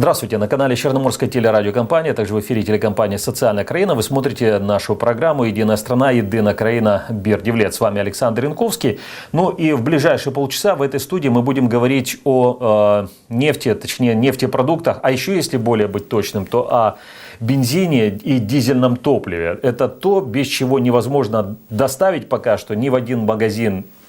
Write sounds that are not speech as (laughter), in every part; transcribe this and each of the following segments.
Здравствуйте, на канале Черноморская телерадиокомпания, также в эфире телекомпания «Социальная краина». Вы смотрите нашу программу «Единая страна, единая краина, Бердивлет». С вами Александр Янковский. Ну и в ближайшие полчаса в этой студии мы будем говорить о э, нефти, точнее нефтепродуктах, а еще, если более быть точным, то о бензине и дизельном топливе. Это то, без чего невозможно доставить пока что ни в один магазин а,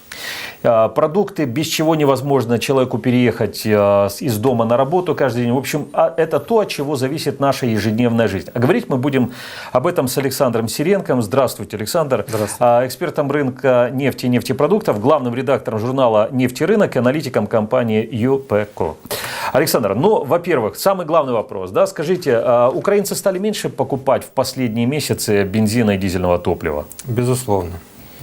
продукты, без чего невозможно человеку переехать а, из дома на работу каждый день. В общем, а, это то, от чего зависит наша ежедневная жизнь. А говорить мы будем об этом с Александром Сиренком. Здравствуйте, Александр. Здравствуйте. Экспертом рынка нефти и нефтепродуктов, главным редактором журнала «Нефтерынок» и аналитиком компании ЮПКО. Александр, ну, во-первых, самый главный вопрос. Да, скажите, украинцы стали меньше покупать в последние месяцы бензина и дизельного топлива? Безусловно.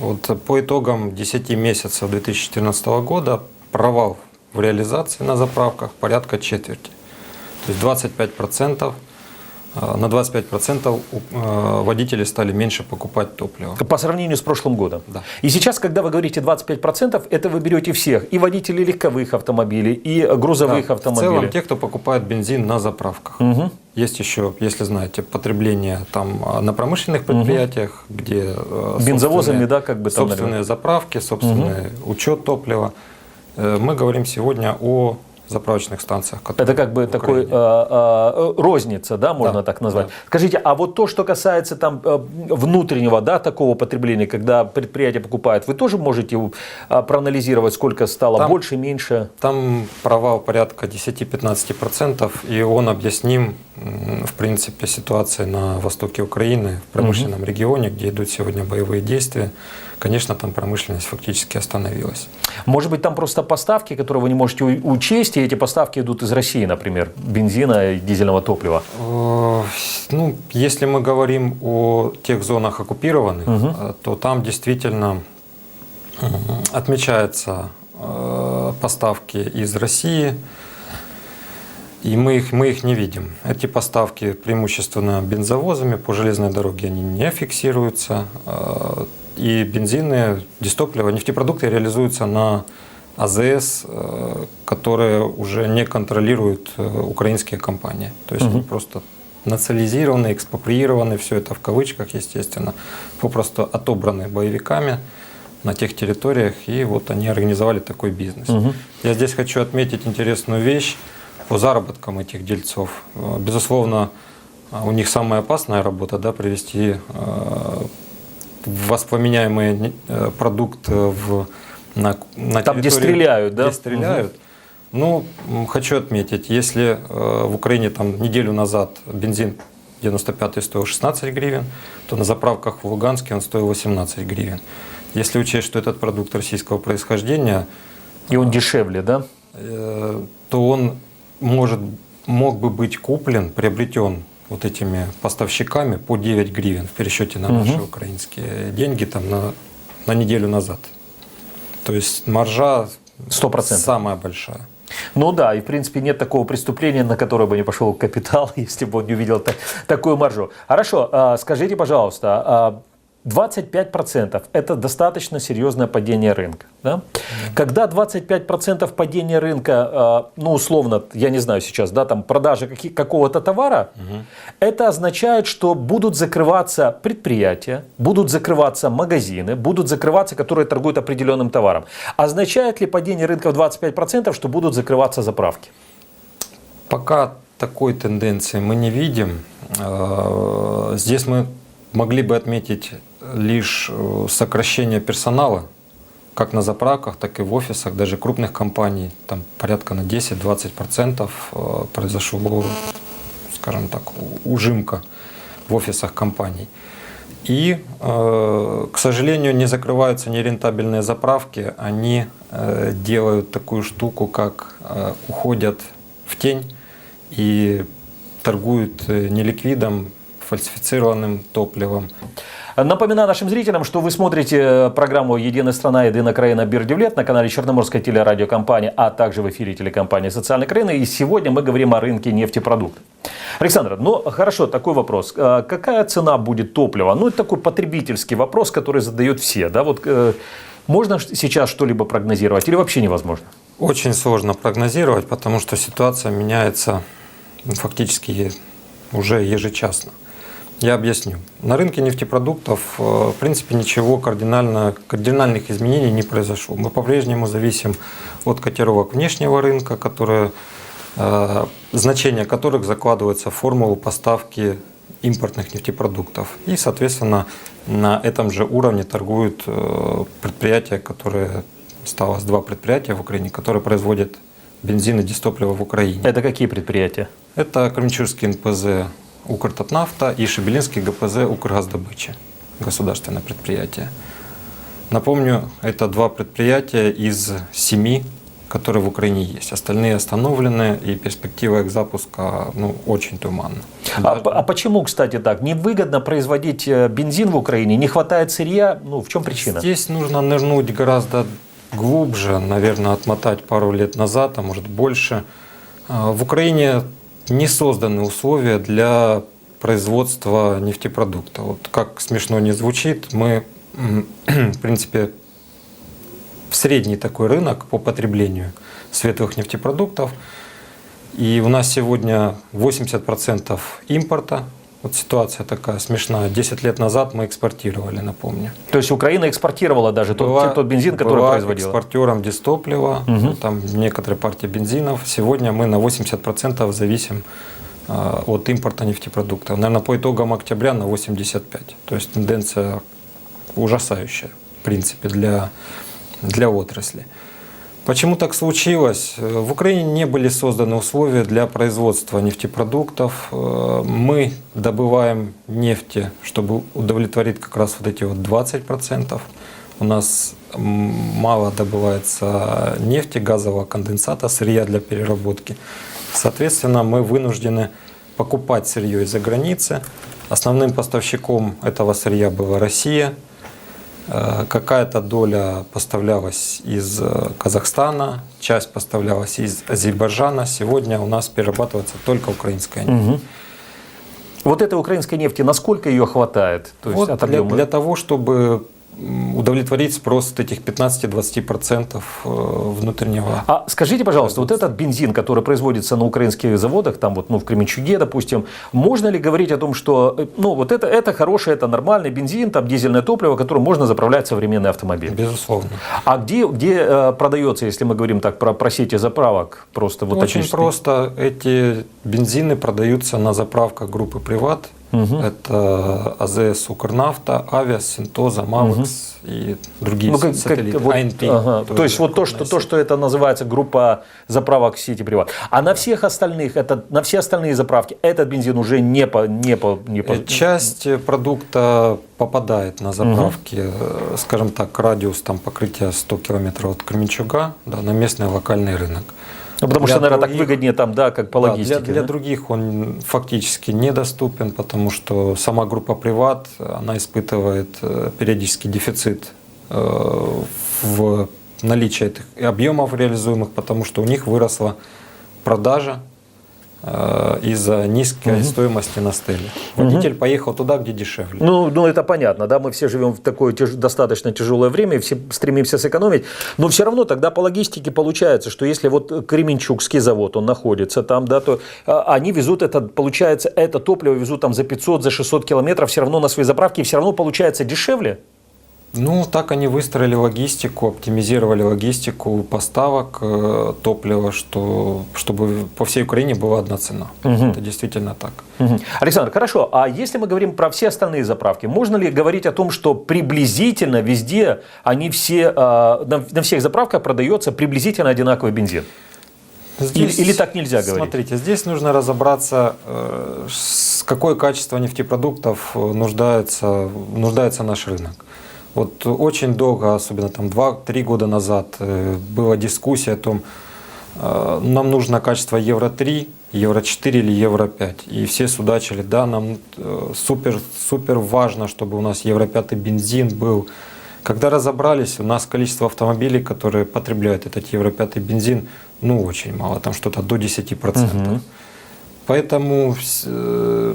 Вот по итогам 10 месяцев 2014 года провал в реализации на заправках порядка четверти. То есть 25% а, на 25% а, водители стали меньше покупать топливо. По сравнению с прошлым годом. Да. И сейчас, когда вы говорите 25%, это вы берете всех. И водителей легковых автомобилей, и грузовых да, автомобилей. В целом, те, кто покупает бензин на заправках. Угу. Есть еще, если знаете, потребление там а, на промышленных предприятиях, угу. где бензовозами, да, как бы там, собственные заправки, собственный угу. учет топлива. Э, мы говорим сегодня о заправочных станциях. Это как бы такой э, э, розница, да, можно да, так назвать. Да. Скажите, а вот то, что касается там э, внутреннего, да, такого потребления, когда предприятие покупает, вы тоже можете э, проанализировать, сколько стало там, больше, меньше? Там провал порядка 10-15%, и он объясним, в принципе, ситуацией на востоке Украины, в промышленном угу. регионе, где идут сегодня боевые действия конечно, там промышленность фактически остановилась. Может быть, там просто поставки, которые вы не можете учесть, и эти поставки идут из России, например, бензина и дизельного топлива? Э, ну, если мы говорим о тех зонах оккупированных, угу. то там действительно отмечаются э, поставки из России, и мы их, мы их не видим. Эти поставки преимущественно бензовозами по железной дороге они не фиксируются и бензины, дистопливо, нефтепродукты реализуются на АЗС, э, которые уже не контролируют э, украинские компании. То есть угу. просто национализированы, экспроприированы, все это в кавычках, естественно, попросту отобраны боевиками на тех территориях, и вот они организовали такой бизнес. Угу. Я здесь хочу отметить интересную вещь по заработкам этих дельцов. Э, безусловно, у них самая опасная работа, да, привести воспламеняемый э, продукт в, на, на Там, где стреляют, да? Где стреляют. Угу. Ну, хочу отметить, если э, в Украине там неделю назад бензин 95 стоил 16 гривен, то на заправках в Луганске он стоил 18 гривен. Если учесть, что этот продукт российского происхождения... И он дешевле, да? Э, то он может, мог бы быть куплен, приобретен вот этими поставщиками по 9 гривен в пересчете на наши угу. украинские деньги там на, на неделю назад. То есть маржа 100%. самая большая. Ну да, и в принципе нет такого преступления, на которое бы не пошел капитал, (laughs) если бы он не увидел так, такую маржу. Хорошо, а, скажите, пожалуйста, а 25% это достаточно серьезное падение рынка. Да? Когда 25% падения рынка, а, ну условно, я не знаю сейчас, да, там продажи какого-то товара, угу. это означает, что будут закрываться предприятия, будут закрываться магазины, будут закрываться, которые торгуют определенным товаром. Означает ли падение рынка в 25%, что будут закрываться заправки? Пока такой тенденции мы не видим. А, здесь мы могли бы отметить лишь э, сокращение персонала, как на заправках, так и в офисах, даже крупных компаний, там порядка на 10-20% э, произошло, скажем так, ужимка в офисах компаний. И, э, к сожалению, не закрываются нерентабельные заправки, они делают такую штуку, как уходят в тень и торгуют неликвидом, фальсифицированным топливом. Напоминаю нашим зрителям, что вы смотрите программу «Единая страна, единая краина Бердюлет» на канале Черноморской телерадиокомпании, а также в эфире телекомпании «Социальная краина». И сегодня мы говорим о рынке нефтепродуктов. Александр, ну хорошо, такой вопрос. А какая цена будет топлива? Ну, это такой потребительский вопрос, который задают все. Да? Вот, э, можно сейчас что-либо прогнозировать или вообще невозможно? Очень сложно прогнозировать, потому что ситуация меняется фактически уже ежечасно. Я объясню. На рынке нефтепродуктов, э, в принципе, ничего кардинально, кардинальных изменений не произошло. Мы по-прежнему зависим от котировок внешнего рынка, которые, э, значение которых закладывается в формулу поставки импортных нефтепродуктов. И, соответственно, на этом же уровне торгуют э, предприятия, которые осталось два предприятия в Украине, которые производят бензин и дистопливо в Украине. Это какие предприятия? Это Кременчугский НПЗ Укртатнафта и Шебелинский ГПЗ Укргаздобычи, государственное предприятие. Напомню, это два предприятия из семи, которые в Украине есть. Остальные остановлены, и перспектива их запуска ну, очень туманна. А, Даже- а почему, кстати, так? Невыгодно производить э, бензин в Украине? Не хватает сырья? Ну, в чем причина? Здесь нужно нырнуть гораздо глубже, наверное, отмотать пару лет назад, а может больше. А, В Украине не созданы условия для производства нефтепродуктов. Вот как смешно не звучит, мы, (clears throat) в принципе, в средний такой рынок по потреблению светлых нефтепродуктов. И у нас сегодня 80% импорта. Вот ситуация такая смешная. 10 лет назад мы экспортировали, напомню. То есть Украина экспортировала даже тот, Была- тот бензин, который была производила? экспортером дистоплива, Мгм. там некоторые партии бензинов. Сегодня мы на 80% зависим а, от импорта нефтепродуктов. Наверное, по итогам октября на 85. То есть тенденция ужасающая, в принципе, для, для отрасли. Почему так случилось? Э, В Украине не были созданы условия для производства нефтепродуктов. Э, Мы добываем нефти, чтобы удовлетворить как раз вот эти вот 20%. У нас мало добывается нефти, газового конденсата, сырья для переработки. Соответственно, мы вынуждены покупать сырье из-за границы. Основным поставщиком этого сырья была Россия. Э, Какая-то доля поставлялась из э, Казахстана, часть поставлялась из Азербайджана. Сегодня у нас перерабатывается только украинская нефть. Мгм. Вот этой украинской нефти, насколько ее хватает? То есть Вот от для, для того, чтобы удовлетворить спрос от этих 15-20% э, внутреннего. А скажите, пожалуйста, вот этот бензин, который производится на украинских заводах, там вот, ну, в Кременчуге, допустим, можно ли говорить о том, что, э, ну, вот это, это хороший, это нормальный бензин, там, дизельное топливо, которым можно заправлять современный автомобиль? Безусловно. А где, где э, продается, если мы говорим так про, про сети заправок, просто вот Очень просто. Эти бензины продаются на заправках группы «Приват». Это АЗС «Укрнафта», «Авиас», «Синтоза», «Мавекс» и другие Ну, как- как- сателлиты. вот, АНП ага. То есть вот то что, то, что это называется группа заправок сети приват. А на всех остальных, это, на все остальные заправки этот бензин уже не по... Не по, не по... Э, Часть э, продукта попадает на заправки, э, скажем так, радиус там покрытия 100 километров от Кременчуга да, на местный локальный рынок. Ну, потому для что, наверное, так других- выгоднее там, да, как по Да, логистике. для, для да? других он фактически недоступен, потому что сама группа «Приват» она испытывает э, периодический дефицит э, в наличии этих объемов реализуемых, потому что у них выросла продажа из-за низкой стоимости на стеле. Водитель поехал туда, где дешевле. Ну, ну, это понятно, да, мы все живем в такое тяж- достаточно тяжелое время, и все стремимся сэкономить, но все равно тогда по логистике получается, что если вот Кременчугский завод, он находится там, да, то а, они везут это, получается, это топливо везут там за 500, за 600 километров все равно на свои заправки, и все равно получается дешевле. Ну, так они выстроили логистику, оптимизировали логистику поставок э, топлива, что, чтобы по всей Украине была одна цена. Это действительно так. Мгм. Александр, хорошо, а если мы говорим про все остальные заправки, можно ли говорить о том, что приблизительно везде они все, а, на, всех заправках продается приблизительно одинаковый бензин? Или- или так нельзя говорить? Смотрите, здесь нужно разобраться, э, с какое качество нефтепродуктов э, нуждается, нуждается наш рынок. Вот очень долго, особенно там 2-3 года назад, э, была дискуссия о том, э, нам нужно качество Евро-3, Евро-4 или Евро-5. И все судачили, да, нам э, супер, супер важно, чтобы у нас Евро-5 бензин был. Когда разобрались, у нас количество автомобилей, которые потребляют этот Евро-5 бензин, ну, очень мало, там что-то до 10%. Поэтому вс- э,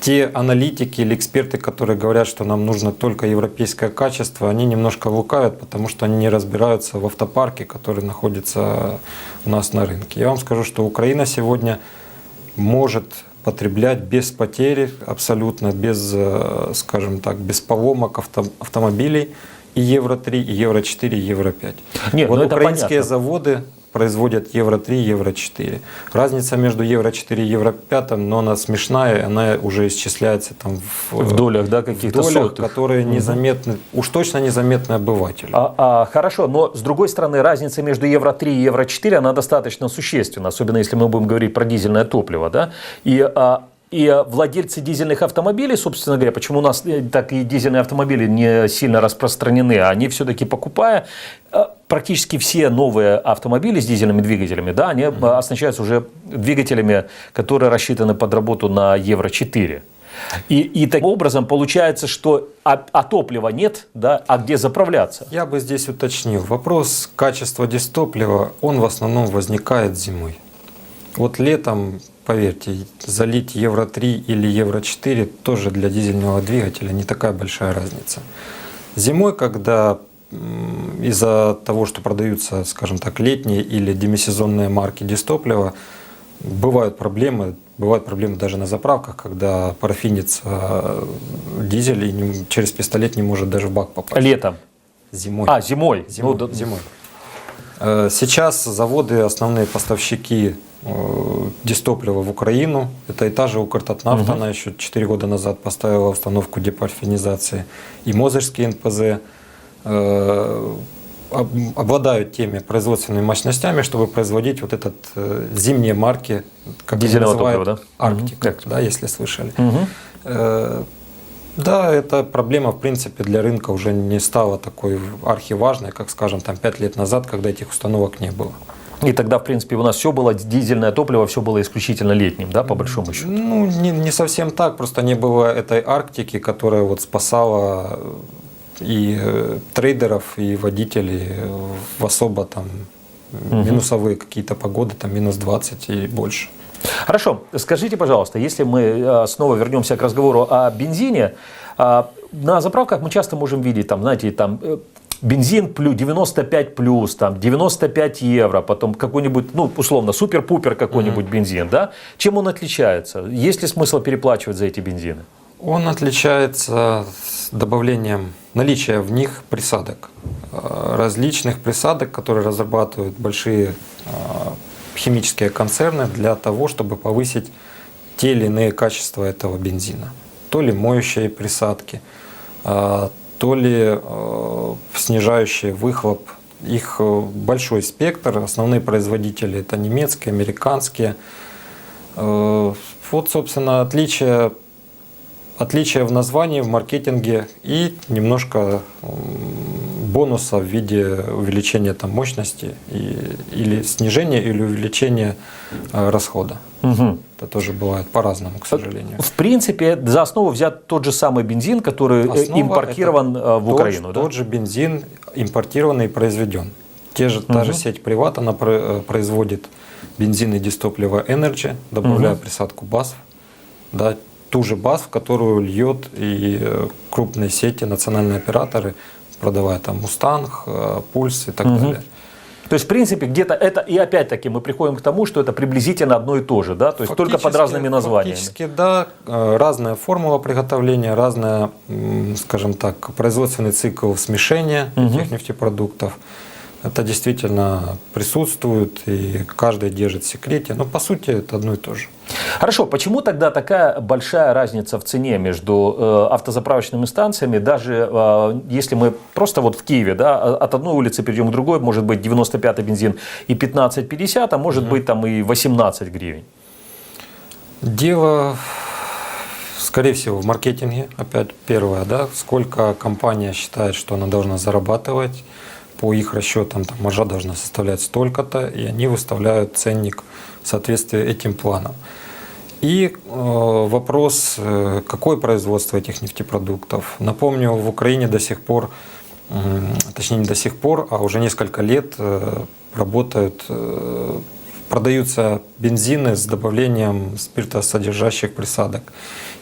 те аналитики или эксперты, которые говорят, что нам нужно только европейское качество, они немножко лукавят, потому что они не разбираются в автопарке, который находится у нас на рынке. Я вам скажу, что Украина сегодня может потреблять без потери, абсолютно без, э, скажем так, без поломок авто- автомобилей и Евро-3, и Евро-4, и Евро-5. Нет, вот ну украинские заводы производят Евро-3, Евро-4. Разница между Евро-4 и Евро-5, но она смешная, она уже исчисляется там в, В долях, да, каких-то долях, сотых. которые незаметны, уж точно незаметны обывателю. А, а, хорошо, но с другой стороны, разница между Евро-3 и Евро-4, она достаточно существенна, особенно если мы будем говорить про дизельное топливо, да, и, а, и а, владельцы дизельных автомобилей, собственно говоря, почему у нас э, так и дизельные автомобили не сильно распространены, они все-таки покупая, а, практически все новые автомобили с дизельными двигателями, да, они а, оснащаются уже двигателями, которые рассчитаны под работу на Евро-4. И, и таким образом получается, что а, а топлива нет, да, а где заправляться? Я бы здесь уточнил. Вопрос качества дистоплива, он в основном возникает зимой. Вот летом, поверьте, залить Евро-3 или Евро-4 тоже для дизельного двигателя не такая большая разница. Зимой, когда из-за того, что продаются, скажем так, летние или демисезонные марки дистоплива, бывают проблемы, бывают проблемы даже на заправках, когда парафинится э, дизель и через пистолет не может даже в бак попасть. Летом. Зимой. А, зимой. Зимой. Ну, зимой. Э, Сейчас заводы, основные поставщики дистоплива в Украину, это и та же Укртатнафта, она еще 4 года назад поставила установку депарфинизации, и Мозырский НПЗ э, об- обладают теми производственными мощностями, чтобы производить вот этот э, зимние марки, как Дизельного называют, топлива, да? Арктика, Мгм. да, если слышали. Мгм. Э, Да, эта проблема, в принципе, для рынка уже не стала такой архиважной, как, скажем, там 5 лет назад, когда этих установок не было. И тогда, в принципе, у нас все было дизельное топливо, все было исключительно летним, да, по большому счету. Ну, не, не совсем так, просто не было этой Арктики, которая вот спасала и э, трейдеров, и водителей э, в особо там минусовые какие-то погоды, там минус 20 и больше. Хорошо, скажите, пожалуйста, если мы э, снова вернемся к разговору о бензине, а, на заправках мы часто можем видеть, там, знаете, там э, бензин плюс 95 плюс, там 95 евро, потом какой-нибудь, ну, условно, супер-пупер какой-нибудь бензин, да? Чем он отличается? Есть ли смысл переплачивать за эти бензины? Он отличается с добавлением наличия в них присадок. Э, Различных присадок, которые разрабатывают большие э, химические концерны для того, чтобы повысить те или иные качества этого бензина. То ли моющие присадки, э, то ли э, снижающие выхлоп. Их э, большой спектр. Основные производители это немецкие, американские. Э, Вот, собственно, отличие отличие в названии, в маркетинге и немножко бонуса в виде увеличения там, мощности и, или снижения или увеличения э, расхода. Мгм. Это тоже бывает по-разному, к сожалению. В принципе, за основу взят тот же самый бензин, который э, Основа импортирован э, в тот Украину, же- да? Тот же бензин импортированный и произведен. Те же, та же сеть Приват, она э, производит бензин и дистопливо Energy, добавляя Мгм. присадку БАСФ. Да, ту же БАСФ, которую льет и э, крупные сети, национальные операторы, продавая там Мустанг, э, Пульс и так Мгм. далее. То есть, в принципе, где-то это, и опять-таки мы приходим к тому, что это приблизительно одно и то же, да? То есть только под Фактически- разными названиями. Фактически, да. Э, Разная формула приготовления, разная, скажем так, производственный цикл смешения Мгм. этих нефтепродуктов. Это действительно присутствует, и каждый держит в секрете. Но по сути это одно и то же. Хорошо, почему тогда такая большая разница в цене между э, автозаправочными станциями, даже э, если мы просто вот в Киеве, да, от одной улицы перейдем к другой, может быть 95 бензин и 15,50, а может быть там и 18 гривен. Дело, скорее всего, в маркетинге. Опять первое, да, сколько компания считает, что она должна зарабатывать. По их расчетам там, маржа должна составлять столько-то, и они выставляют ценник в соответствии этим планам. И э, вопрос, э, какое производство этих нефтепродуктов. Напомню, в Украине до сих пор, м, точнее не до сих пор, а уже несколько лет э, работают, э, продаются бензины с добавлением спиртосодержащих присадок.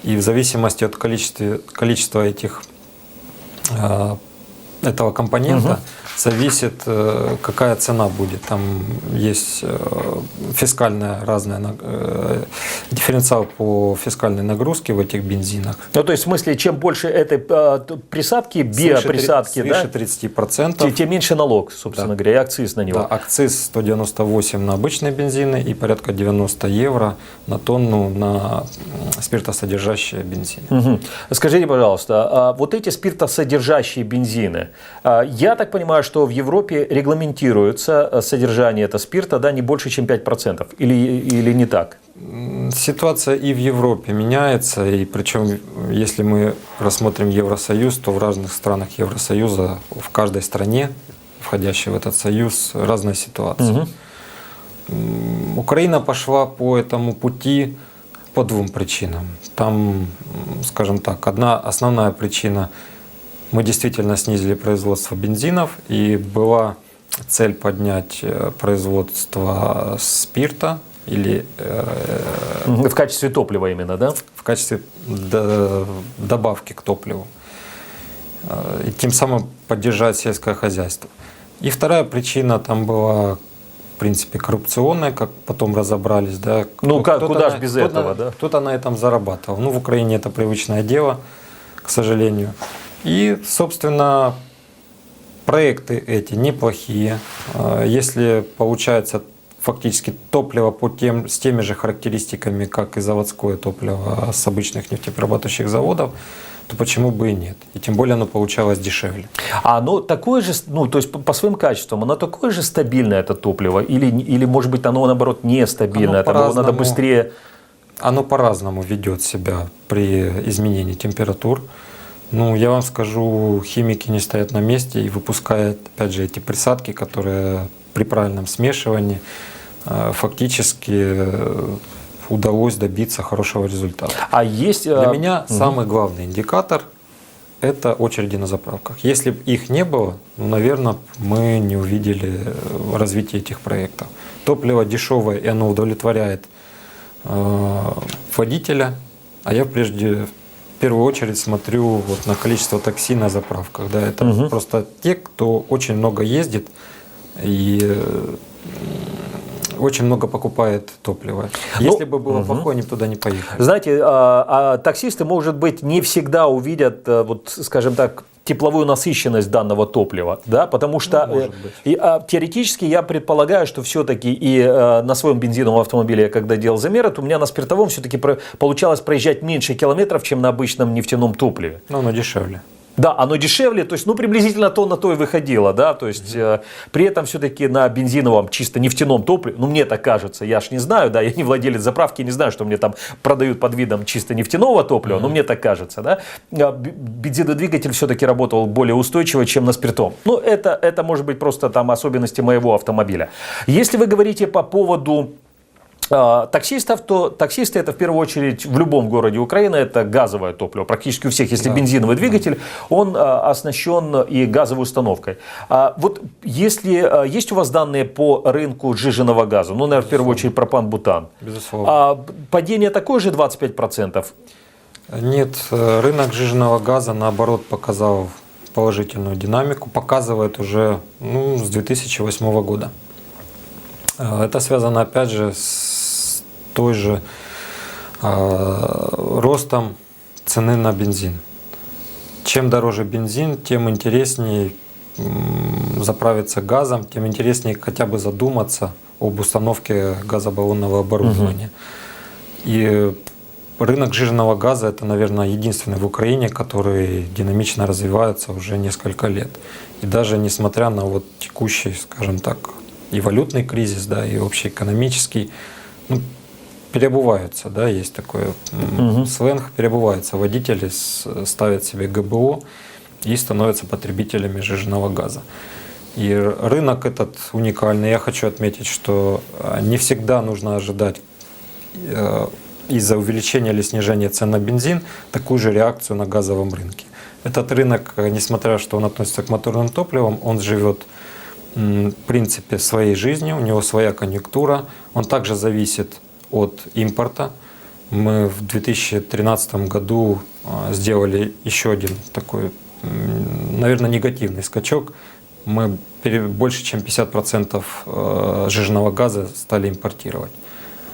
И в зависимости от количества, количества этих э, этого компонента зависит, э, какая цена будет. Там есть э, фискальная разная на- э, дифференциал по фискальной нагрузке в этих бензинах. Ну, то есть, в смысле, чем больше этой т- присадки, биоприсадки, свыше, да, свыше 30%. те- тем меньше налог, собственно Да. говоря, и акциз на него. Да, акциз 198 на обычные бензины и порядка 90 евро на тонну на спиртосодержащие бензины. Мгм. Скажите, пожалуйста, а вот эти спиртосодержащие бензины, а, я так понимаю, что в Европе регламентируется а, содержание этого спирта да, не больше, чем 5%, или, или не так? Ситуация и в Европе меняется, и причем, если мы рассмотрим Евросоюз, то в разных странах Евросоюза, в каждой стране, входящей в этот союз, разная ситуация. М, Украина пошла по этому пути по двум причинам. Там, скажем так, одна основная причина мы действительно снизили производство бензинов, и была цель поднять э, производство спирта или э, В качестве топлива именно, да? в качестве до- добавки к топливу. Э, И тем самым поддержать сельское хозяйство. И вторая причина там была, в принципе, коррупционная, как потом разобрались. Да. Ну, как- куда ж на- без кто-то- этого, да? Кто-то на этом зарабатывал. Ну, в Украине это привычное дело, к сожалению. И, собственно, проекты эти неплохие. Э, Если получается фактически топливо по тем, с теми же характеристиками, как и заводское топливо с обычных нефтеперерабатывающих заводов, то почему бы и нет? И тем более оно получалось дешевле. А оно такое же, ну, то есть по, по своим качествам, оно такое же стабильное, это топливо? Или, или может быть, оно, наоборот, нестабильное, Оно его надо быстрее... Оно по-разному ведет себя при изменении температур. Ну, я вам скажу, химики не стоят на месте и выпускают, опять же, эти присадки, которые при правильном смешивании э, фактически э, удалось добиться хорошего результата. А есть... Для а, меня самый главный индикатор – это очереди на заправках. Если бы их не было, ну, наверное, мы не увидели э, развития этих проектов. Топливо дешевое, и оно удовлетворяет э, водителя, а я прежде в первую очередь смотрю вот на количество такси на заправках. Да, это Мгм. просто те, кто очень много ездит и э, очень много покупает топлива. Ну, Если бы было мгм. плохое, они бы туда не поехали. Знаете, а, а таксисты, может быть, не всегда увидят, э, вот, скажем так, тепловую насыщенность данного топлива, да, потому что Ну, э, и, а, теоретически я предполагаю, что все-таки и э, на своем бензиновом автомобиле, я когда делал замеры, то у меня на спиртовом все-таки получалось проезжать меньше километров, чем на обычном нефтяном топливе. Но оно дешевле. Да, оно дешевле, то есть, ну, приблизительно то на то и выходило, да, то есть, э, при этом все-таки на бензиновом, чисто нефтяном топливе, ну, мне так кажется, я ж не знаю, да, я не владелец заправки, не знаю, что мне там продают под видом чисто нефтяного топлива, но мне так кажется, да, А бензинодвигатель все-таки работал более устойчиво, чем на спиртом. Ну, это, это может быть просто там особенности моего автомобиля. Если вы говорите по поводу таксистов, то таксисты это в первую очередь в любом городе Украины это газовое топливо. Практически у всех, если Да. бензиновый двигатель, он а, оснащен и газовой установкой. А вот если а, есть у вас данные по рынку сжиженного газа, ну, наверное, в первую очередь пропан-бутан, Безусловно. а падение такое же 25%? Нет, э, рынок жиженного газа, наоборот, показал положительную динамику, показывает уже ну, с 2008 года. Э, Это связано, опять же, с той же ростом цены на бензин. Чем дороже бензин, тем интереснее заправиться газом, тем интереснее хотя бы задуматься об установке газобаллонного оборудования. И рынок жирного газа это, наверное, единственный в Украине, который динамично развивается уже несколько лет. И даже несмотря на вот текущий, скажем так, и валютный кризис, да, и общеэкономический, ну, переобуваются, да, есть такой Мгм. сленг, переобуваются водители, ставят себе ГБО и становятся потребителями жирного газа. И рынок этот уникальный. Я хочу отметить, что а, не всегда нужно ожидать э, из-за увеличения или снижения цен на бензин такую же реакцию на газовом рынке. Этот рынок, э, несмотря на что он относится к моторным топливам, он живет в принципе своей жизнью, у него своя конъюнктура, он также зависит от импорта. Мы в 2013 году э, сделали еще один такой наверное, негативный скачок. Мы больше, чем 50% э, жирного газа стали импортировать.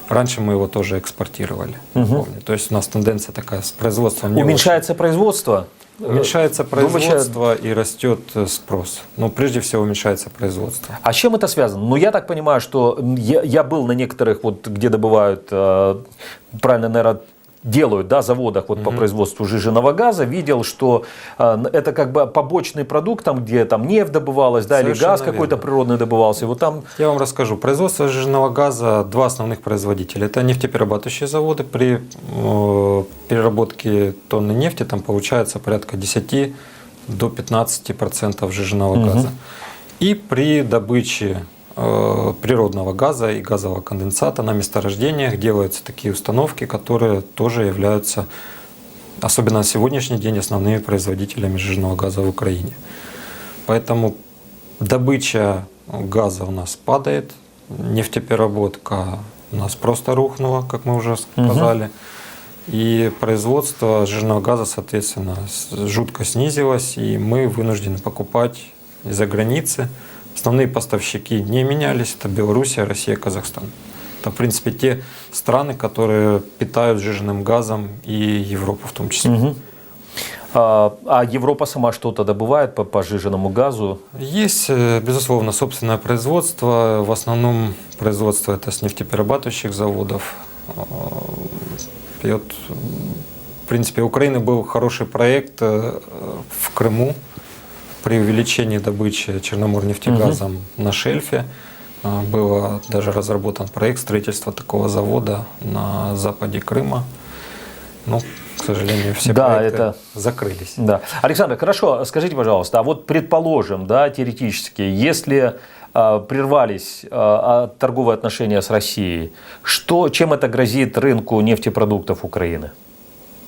Раньше мы его тоже экспортировали, я помню. То есть у нас тенденция такая с производством не Уменьшается производство? Очень. Уменьшается Думаете, производство и растет э, спрос. Но прежде всего уменьшается производство. А с чем это связано? Ну, я так понимаю, что я, я был на некоторых, вот, где добывают, э, правильно, наверное, делают, да, заводах вот, по производству жиженного газа, видел, что э, это как бы побочный продукт, там, где там нефть добывалась, да, или Совершенно газ какой-то природный добывался. И вот там Я вам расскажу. Производство жирного газа два основных производителя. Это нефтеперерабатывающие заводы. При э, переработке тонны нефти там получается порядка 10 до 15 процентов жирного газа. И при добыче природного газа и газового конденсата на месторождениях делаются такие установки, которые тоже являются, особенно на сегодняшний день, основными производителями жирного газа в Украине. Поэтому добыча газа у нас падает, нефтепереработка у нас просто рухнула, как мы уже сказали. И производство жирного газа, соответственно, жутко снизилось, и мы вынуждены покупать из-за границы. Основные поставщики не менялись, это Белоруссия, Россия, Казахстан. Это, в принципе, те страны, которые питают жирным газом и Европу в том числе. Мгм. А, а Европа сама что-то добывает по, по жиженому газу? Есть, э, безусловно, собственное производство. В основном производство это с нефтеперерабатывающих заводов. Э, м, в принципе, у Украины был хороший проект э, в Крыму при увеличении добычи черноморнефтегазом на шельфе. Э, Был даже разработан проект строительства такого завода на западе Крыма. Но, к сожалению, все Да, проекты это- закрылись. Да. Александр, хорошо, скажите, пожалуйста, а вот предположим, да, теоретически, если а, прервались а, а, торговые отношения с Россией, что, чем это грозит рынку нефтепродуктов Украины?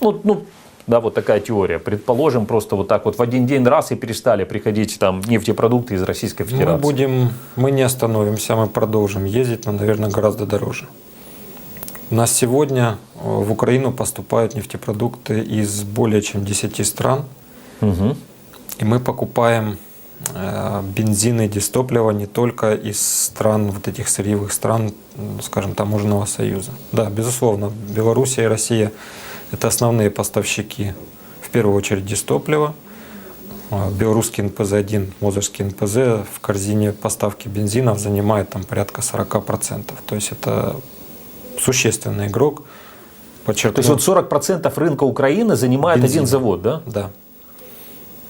Ну, ну, да, вот такая теория. Предположим, просто вот так вот в один день раз и перестали приходить там нефтепродукты из Российской Мы Федерации. будем, мы не остановимся, мы продолжим ездить, но, наверное, гораздо дороже. У нас сегодня э, в Украину поступают нефтепродукты из более чем 10 стран, Мгм. и мы покупаем э, бензин и дистопливо не только из стран, вот этих сырьевых стран, скажем, таможенного союза. Да, безусловно, Белоруссия и Россия – это основные поставщики, в первую очередь, дистоплива. А, Белорусский НПЗ-1, Мозырский НПЗ в корзине поставки бензинов занимает там порядка 40%. То есть это существенный игрок. То есть Подчеркну, вот 40% рынка Украины занимает один Бензина. завод, да? да.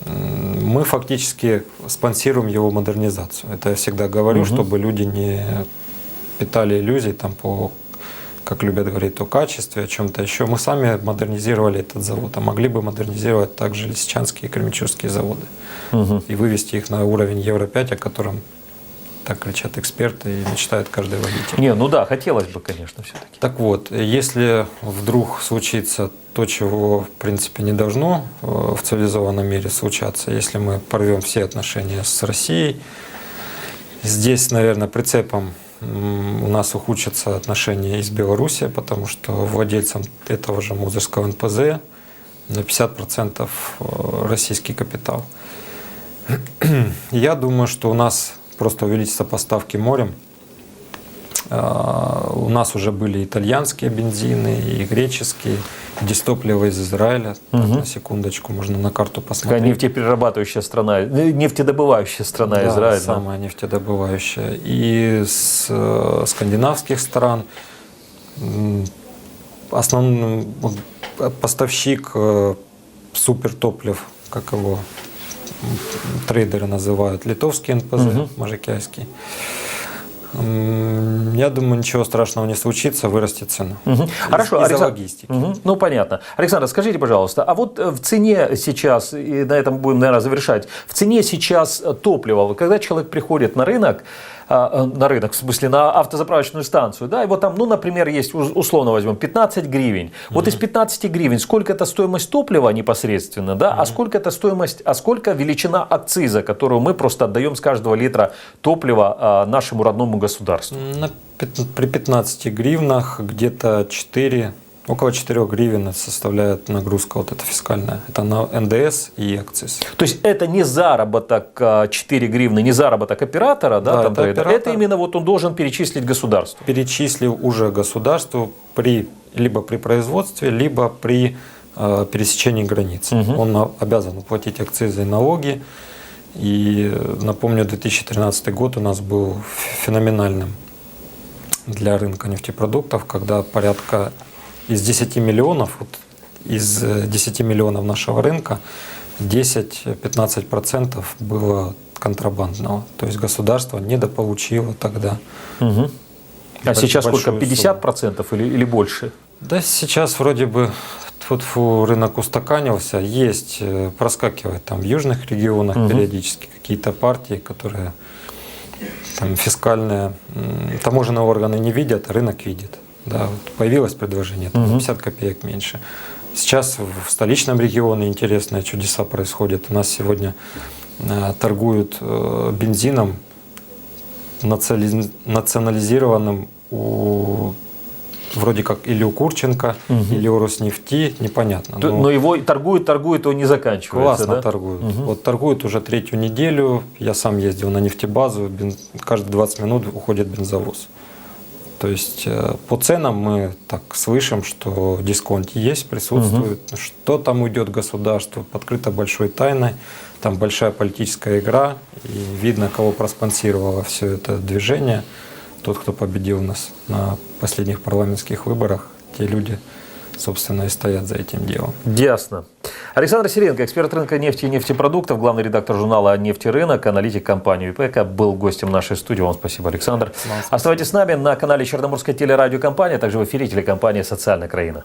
Мы фактически спонсируем его модернизацию. Это я всегда говорю, Мгм. чтобы люди не питали иллюзий там по, как любят говорить, о качестве, о чем-то еще. Мы сами модернизировали этот завод, а могли бы модернизировать также лисичанские и кременчугские заводы Мгм. и вывести их на уровень Евро-5, о котором так кричат эксперты и мечтает каждый водитель. Не, ну да, хотелось бы, конечно, все-таки. Так вот, если вдруг случится то, чего в принципе не должно э, в цивилизованном мире случаться, если мы порвем все отношения с Россией, здесь, наверное, прицепом у нас ухудшатся отношения и с Белоруссией, потому что владельцем этого же Музырского НПЗ на 50% э, российский капитал. (clears throat) Я думаю, что у нас просто увеличатся поставки морем, У нас уже были итальянские бензины и греческие, дистопливо из Израиля. Так, Мгм. на секундочку, можно на карту Такая посмотреть. нефтеперерабатывающая страна, э, нефтедобывающая страна Да, Израиль. да. самая нефтедобывающая. И с э, скандинавских стран основной поставщик э, супертоплив, как его трейдеры называют, литовский НПЗ, Мгм. Можикяйский. Я думаю, ничего страшного не случится, вырастет цена. Из- Хорошо, из-за Александр. логистики. Мгм. Ну, понятно. Александр, скажите, пожалуйста, а вот э, в цене сейчас, и на этом будем, наверное, завершать, в цене сейчас э, топлива, когда человек приходит на рынок, на рынок, в смысле, на автозаправочную станцию, да, и вот там, ну, например, есть, условно возьмем, 15 гривен. Вот из 15 гривен сколько это стоимость топлива непосредственно, да, а сколько это стоимость, а сколько величина акциза, которую мы просто отдаем с каждого литра топлива а, нашему родному государству? На при 15 гривнах где-то 4 Около 4 гривен составляет нагрузка вот эта фискальная. Это на НДС и акциз. То есть это не заработок а, 4 гривны, не заработок оператора, да, Да, там это трейдера. оператор. это именно вот он должен перечислить государству. Перечислив уже государству при, либо при производстве, либо при э, пересечении границ. Мгм. Он обязан уплатить акцизы и налоги. И напомню, 2013 год у нас был феноменальным для рынка нефтепродуктов, когда порядка из 10 миллионов, вот из э, 10 миллионов нашего рынка 10-15% было контрабандного. То есть государство недополучило тогда. Мгм. А сейчас сколько? сумму. 50% или, или больше? Да, сейчас вроде бы тут рынок устаканился, есть, э, проскакивает там в южных регионах Мгм. периодически какие-то партии, которые там фискальные, таможенные органы не видят, а рынок видит. Да, вот появилось предложение, там, Мгм. 50 копеек меньше. Сейчас в столичном регионе интересные чудеса происходят. У нас сегодня э, торгуют э, бензином национализированным у вроде как или у Курченко, Мгм. или у Роснефти, непонятно. Но Но его и торгует, торгует, он не заканчивается. классно да? торгуют. Мгм. Вот торгуют уже третью неделю. Я сам ездил на нефтебазу, бен- каждые 20 минут уходит бензовоз. То есть э, по ценам мы так слышим, что дисконт есть, присутствует. Что там уйдет государству, подкрыто большой тайной. Там большая политическая игра, и видно, кого проспонсировало все это движение. Тот, кто победил нас на последних парламентских выборах, те люди, собственно, и стоят за этим делом. Ясно. Александр Сиренко, эксперт рынка нефти и нефтепродуктов, главный редактор журнала «Нефтерынок», аналитик компании ИПК, был гостем нашей студии. Вам спасибо, Александр. спасибо. Оставайтесь с нами на канале Черноморская телерадиокомпания, также в эфире телекомпания «Социальная краина».